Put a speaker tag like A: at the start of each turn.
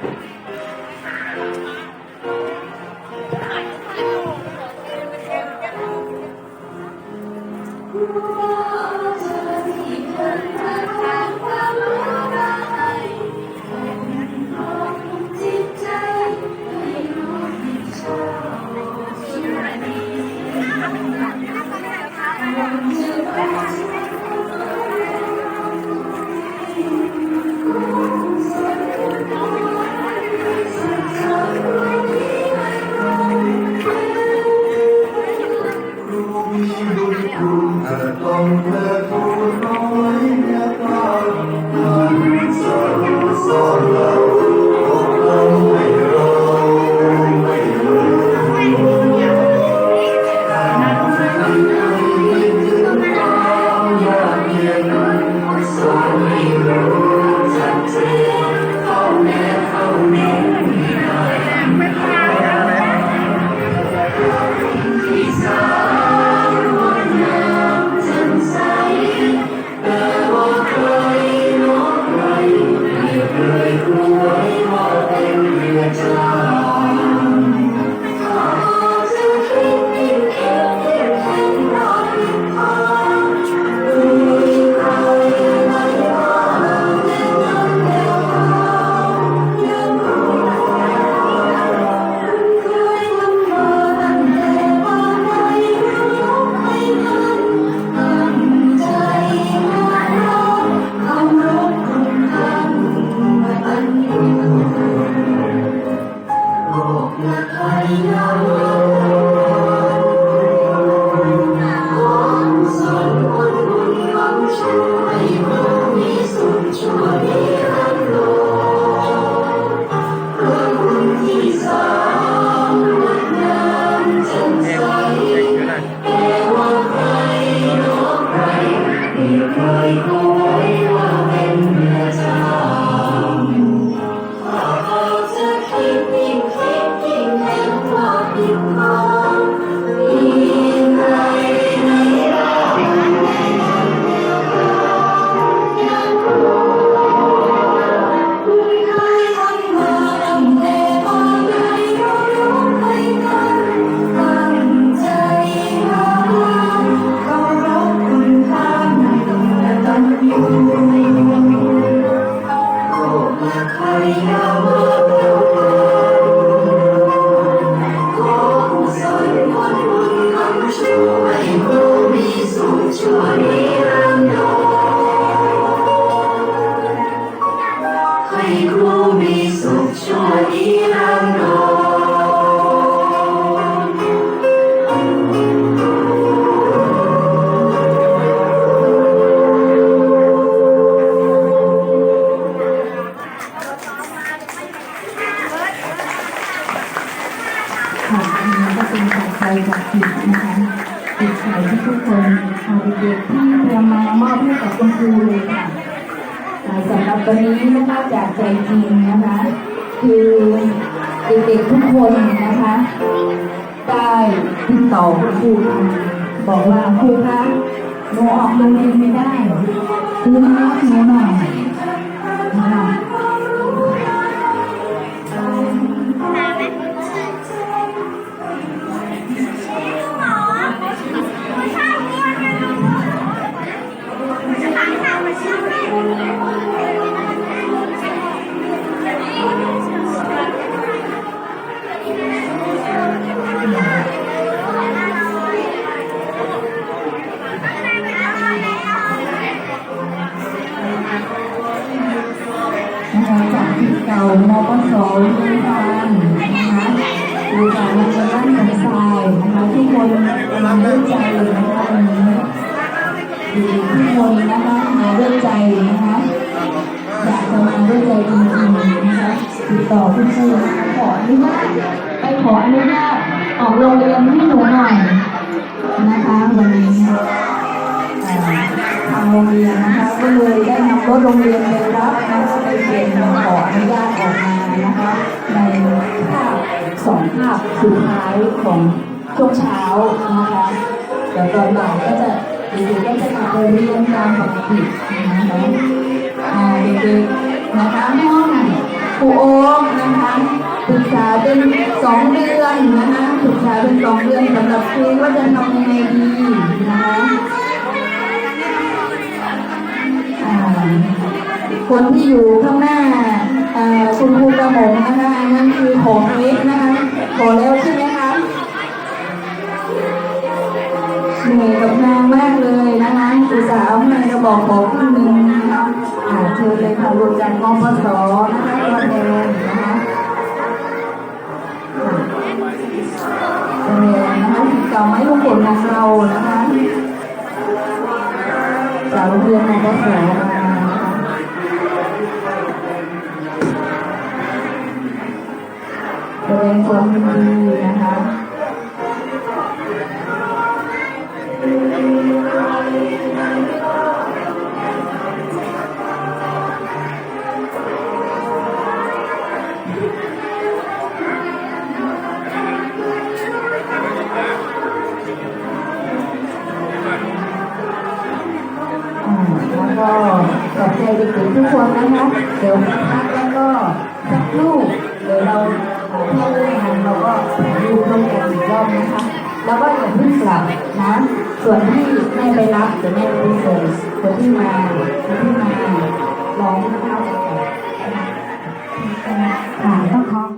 A: ต้ อ เค ค่ะอันนี้ก็เป็นสา
B: ยไฟจากจิตนะคะจิตใจที่ทุกคนเอาเด็กที่เตรียมมามอบให้กับคุณครูเลยค่ะสำหรับวันนี้นะคะจากใจจริงนะคะ คือเด็กๆทุกคนนะคะได้ติดต่อคุณครูบอกว่าครูคะหนูออกโรงเรียนไม่ได้ครูมารับหนูหน่อย ที่เก่ามปสดูการนะคะดูการมันจะร่างกันทรายนะคะทุกคนมาด้วยใจนะคะวันนี้ดีทุกคนนะคะมาด้วยใจนะคะอยากจะมาด้วยใจจริงๆนะคะติดต่อคุณครูนะขออนุญาตไปขออนุญาตออกโรงเรียนให้หนูหน่อยนะคะวันนี้ออทางโรงเรียนนะคะก็เลยได้นำรถโรงเรียน สุดท้ายของช่วงเช้านะคะเดี๋ยวตอนบ่ายก็จะเด็กๆก็จะกลับไปเรียนตามปกตินะคะเด็กๆนะคะห้องครูโอ๊คนะคะศึกษาเป็นสองเดือนนะคะศึกษาเป็นสองเดือนสำหรับครูว่าจะทำยังไงดีนะคะคนที่อยู่ข้างหน้าอ่าคุณครูกระหมงนะคะ บอกขอครึ่งหนึ่งนะคะอ่าเชิญเลยค่ะรวมจากมปสนะคะตัวแทนนะคะตัวแทนนะคะสิทธิ์เก่าไม้ลูกผลของเรานะคะจากโรงเรียนมปสมานะคะแสดงความยินดีนะคะ แล้วก็ขอบใจเด็กๆทุกคนนะคะ เดี๋ยวพักแล้วก็สักครู่เดี๋ยวเราเอ่อเข้าเรื่องงานเราก็ถ่ายรูปร่วมกันอีกรอบนะคะ แล้วก็อย่าเพิ่งกลับนะ ส่วนที่แม่ไปรับเดี๋ยวแม่ไปส่งคนที่มาคนที่มาลองนะคะค่ะต้องขอ